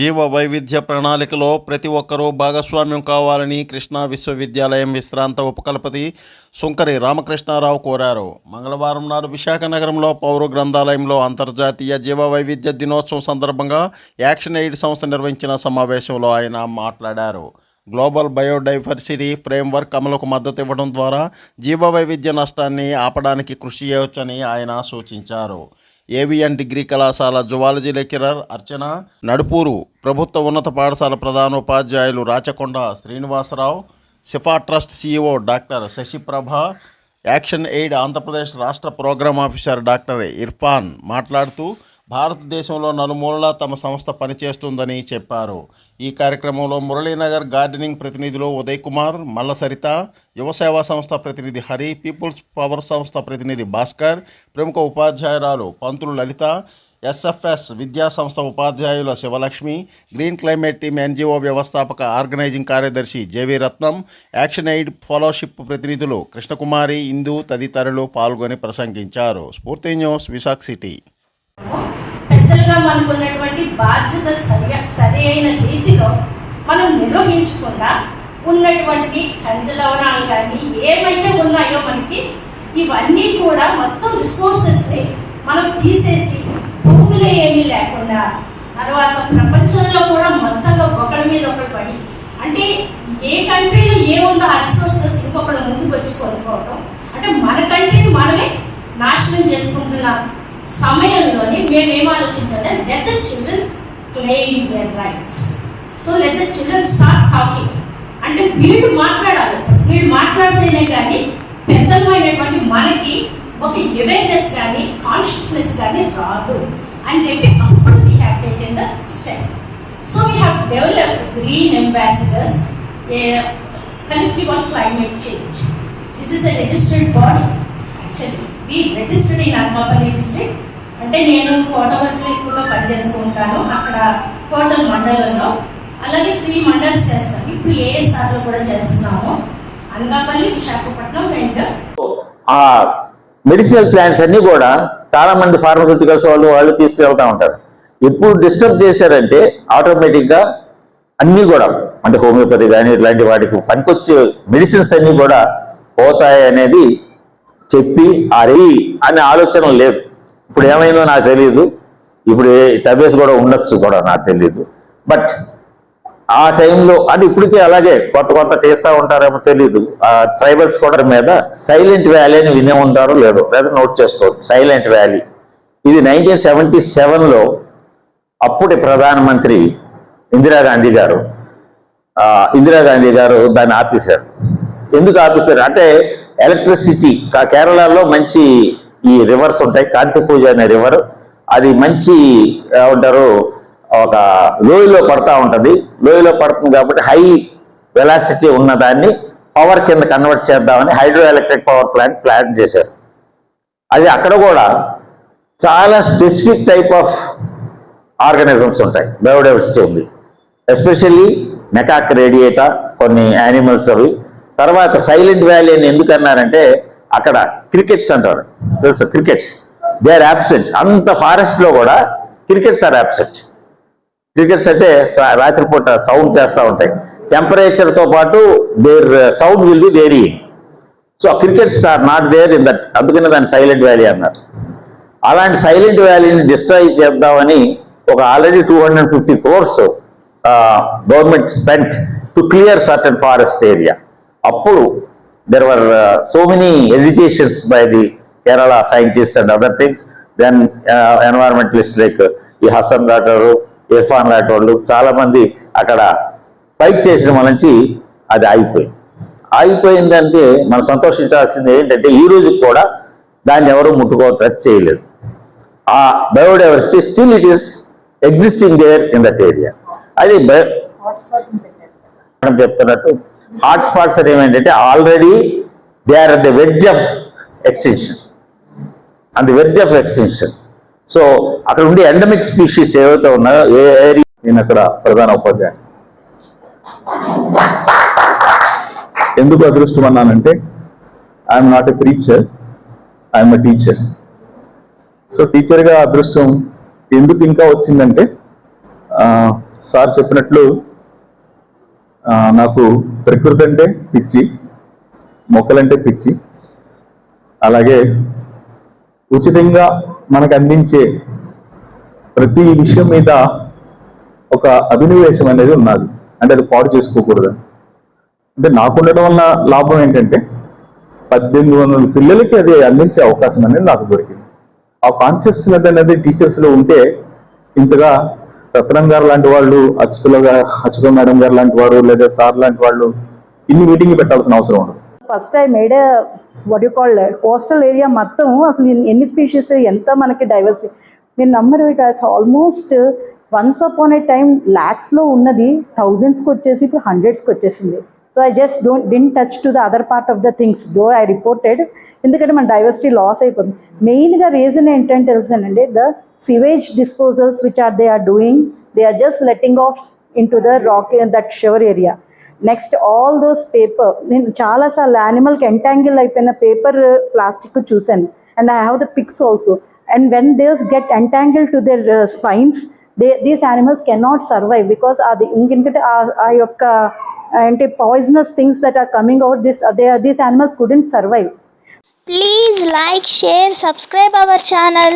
జీవ వైవిధ్య ప్రణాళికలో ప్రతి ఒక్కరూ భాగస్వామ్యం కావాలని కృష్ణా విశ్వవిద్యాలయం విశ్రాంత ఉపకులపతి సుంకరి రామకృష్ణారావు కోరారు. మంగళవారం నాడు విశాఖ నగరంలో పౌర గ్రంథాలయంలో అంతర్జాతీయ జీవ వైవిధ్య దినోత్సవం సందర్భంగా యాక్షన్ ఎయిడ్ సంస్థ నిర్వహించిన సమావేశంలో ఆయన మాట్లాడారు. గ్లోబల్ బయోడైవర్సిటీ ఫ్రేమ్వర్క్ అమలుకు మద్దతు ఇవ్వడం ద్వారా జీవ వైవిధ్య నష్టాన్ని ఆపడానికి కృషి చేయవచ్చని ఆయన సూచించారు. ఏవిఎన్ డిగ్రీ కళాశాల జువాలజీ లెక్చరర్ అర్చన నడుపూరు ప్రభుత్వ ఉన్నత పాఠశాల ప్రధానోపాధ్యాయులు Rachakonda Srinivasarao CIFA trust CEO doctor Sasiprabha action aid Andhra Pradesh రాష్ట్ర ప్రోగ్రామ్ ఆఫీసర్ డాక్టర్ ఇర్ఫాన్ మాట్లాడుతూ భారతదేశంలో నలుమూలలా తమ సంస్థ పనిచేస్తుందని చెప్పారు. ఈ కార్యక్రమంలో మురళీనగర్ గార్డెనింగ్ ప్రతినిధులు ఉదయ్ కుమార్ మల్ల సరిత యువసేవా సంస్థ ప్రతినిధి హరి పీపుల్స్ పవర్ సంస్థ ప్రతినిధి భాస్కర్ ప్రముఖ ఉపాధ్యాయురాలు పంతులు లలిత ఎస్ఎఫ్ఎస్ విద్యా సంస్థ ఉపాధ్యాయుల Sivalakshmi green climate team NGO వ్యవస్థాపక ఆర్గనైజింగ్ కార్యదర్శి J V Ratnam action aid fellowship ప్రతినిధులు కృష్ణకుమారి ఇందు తదితరులు పాల్గొని ప్రసంగించారు. స్ఫూర్తి న్యూస్ విశాఖ సిటీ. పెద్దలుగా మనకు ఉన్నటువంటి బాధ్యత సరి సరి అయిన రీతిలో మనం నిర్వహించకుండా ఉన్నటువంటి ఖనిజ లవణాలు కానీ ఏమైతే ఉన్నాయో మనకి ఇవన్నీ కూడా మొత్తం రిసోర్సెస్ మనం తీసేసి భూమిలో ఏమీ లేకుండా తర్వాత ప్రపంచంలో కూడా మొత్తంగా ఒకరి మీద ఒకటి పడి అంటే ఏ కంట్రీలో ఏముందో ఆ రిసోర్సెస్ ఇంకొకటి ముందుకు వచ్చి కొనుక్కోవటం అంటే మన కంట్రీని మనమే నాశనం చేసుకుంటున్నాం. సమయంలోనే మేము ఏం ఆలోచించాలంటే let the children claim their rights so let the children start talking అంటే వీళ్ళు మాట్లాడాలి. వీళ్ళు మాట్లాడితేనే కానీ పెద్దమైనటువంటి మనకి ఒక అవేర్నెస్ కానీ కాన్షియస్నెస్ కానీ రాదు. అని చెప్పి అప్పుడు we have taken the step so we have developed green ambassadors collective on climate change this is a registered body actually registered in Anakapalli district అంటే నేను కోటవట్లో ఎక్కువగా పనిచేసుకుంటాను. అక్కడ టోటల్ మండలంలో. అలాగే త్రీ మండల్స్ చేస్తాం ఇప్పుడు ఏఎస్ఆర్లో కూడా చేస్తున్నాము. అనకాపల్లి విశాఖపట్నం అండ్ ఆ మెడిసినల్ ప్లాంట్స్ అన్ని కూడా చాలా మంది ఫార్మసిటికల్స్ వాళ్ళు వాళ్ళు తీసుకెళ్తా ఉంటారు. ఎప్పుడు డిస్టర్బ్ చేశారంటే ఆటోమేటిక్గా అన్ని కూడా అంటే హోమియోపతి కానీ ఇట్లాంటి వాటికి పనికొచ్చే మెడిసిన్స్ అన్ని కూడా పోతాయి అనేది చెప్పి అరే అనే ఆలోచన లేదు. ఇప్పుడు ఏమైందో నాకు తెలియదు ఇప్పుడు ఏ- తబేస్ కూడా ఉండొచ్చు కూడా నాకు తెలియదు బట్ ఆ టైంలో అంటే ఇప్పటికే అలాగే కొత్త కొత్త చేస్తూ ఉంటారేమో తెలియదు ఆ ట్రైబల్స్ కూడా మీద సైలెంట్ వ్యాలీ అని వినే ఉంటారో లేదో లేదా నోట్ చేసుకోవచ్చు. Silent valley. ఇది నైన్టీన్ సెవెంటీ సెవెన్లో అప్పటి ప్రధానమంత్రి ఇందిరాగాంధీ గారు ఇందిరాగాంధీ గారు దాన్ని ఆపేశారు. ఎందుకు ఆపేశారు? అంటే ఎలక్ట్రిసిటీ కేరళలో మంచి ఈ రివర్స్ ఉంటాయి. కాంతి పూజ అనే రివర్ అది మంచి ఏమంటారు ఒక లోయలో పడతా ఉంటుంది. లోయలో పడుతుంది కాబట్టి హై వెలాసిటీ ఉన్న దాన్ని పవర్ కింద కన్వర్ట్ చేద్దామని hydro electric power plant plan చేశారు. అది అక్కడ కూడా చాలా స్పెసిఫిక్ టైప్ ఆఫ్ ఆర్గానిజమ్స్ ఉంటాయి. బయోడైవర్సిటీ ఉంది. ఎస్పెషల్లీ మెకాక్ రేడియేటా కొన్ని యానిమల్స్ అవి. తర్వాత సైలెంట్ వ్యాలీ అని ఎందుకు అన్నారంటే అక్కడ క్రికెట్స్ అంటారు. తెలుసు? క్రికెట్స్. దే ఆర్ యాబ్సెంట్ అంత ఫారెస్ట్లో కూడా క్రికెట్స్ ఆర్ యాబ్సెంట్ క్రికెట్స్ అంటే రాత్రిపూట సౌండ్ చేస్తూ ఉంటాయి. టెంపరేచర్తో పాటు there sound will be very so crickets are not there in that అందుకనే దాన్ని సైలెంట్ వ్యాలీ అన్నారు. అలాంటి సైలెంట్ వ్యాలీని డిస్ట్రాయ్ చేద్దామని ఒక already two hundred fifty crores government spent to clear certain forest area అప్పుడు there were so many agitations by the Kerala scientist and other things then environmentalist like ఈ హసన్ రాఠోరు ఇర్ఫాన్ రాఠోళ్ళు చాలా మంది అక్కడ fight చేసిన నుంచి అది ఆగిపోయింది. ఆగిపోయిందంటే మనం సంతోషించాల్సింది ఏంటంటే ఈ రోజు కూడా దాన్ని ఎవరు ముట్టుకో టచ్ చేయలేదు. ఆ biodiversity still it is existing there in that area అది బయో మనం చెప్తున్నట్టు hotspots spots already they are the wedge of extension and the wedge of extension so అక్కడ ఉండే ఎండమిక్ స్పీషీస్ ఏవైతే ఉన్నాయో ఏ ఏరియా నేను అక్కడ ప్రధాన ఉపాధ్యాయుడు ఎందుకు అదృష్టం అన్నానంటే I'm not a preacher I'm a teacher so టీచర్గా అదృష్టం ఎందుకు ఇంకా వచ్చిందంటే సార్ చెప్పినట్లు నాకు ప్రకృతి అంటే పిచ్చి మొక్కలంటే పిచ్చి. అలాగే ఉచితంగా మనకు అందించే ప్రతి విషయం మీద ఒక అభినవేశం అనేది ఉన్నది. అంటే అది పాడు చేసుకోకూడదు. అంటే నాకు ఉండడం వల్ల లాభం ఏంటంటే పద్దెనిమిది వందల పిల్లలకి అది అందించే అవకాశం అనేది నాకు దొరికింది. ఆ కాన్షియస్నెస్ అనేది టీచర్స్లో ఉంటే ఇంతగా రత్నం గారు లాంటి వాళ్ళు అచ్యుతుల గారు అచ్యుత మేడం గారు లాంటి వారు లేదా సార్ లాంటి వాళ్ళు ఇన్ని మీటింగ్ పెట్టాల్సిన అవసరం ఉండదు. First I made what you call coastal area మొత్తం అసలు ఎన్ని- స్పీషీస్ ఎంత మనకి డైవర్సిటీ మీరు నమ్మరు it has almost once upon a time ల్యాక్స్లో ఉన్నది థౌజండ్స్కి వచ్చేసి ఇప్పుడు హండ్రెడ్స్కి వచ్చేసింది. So I just don't didn't touch to the other part of the things though I reported ఎందుకంటే మన డైవర్సిటీ లాస్ అయిపోతుంది మెయిన్గా రీజన్ ఏంటంటే తెలుసానండి the sewage disposals which are they are doing they are just letting off in to the rock that shower area next all those paper నేను చాలాసార్లు యానిమల్కి entangle అయిపోయిన paper plastic చూశాను and I have the pics also and when these get entangle to their spines they these animals cannot survive because అది ఇంకెందుకంటే ఆ- ఆ యొక్క అంటే poisonous things that are coming out this they these animals couldn't survive Please like, share, subscribe our channel.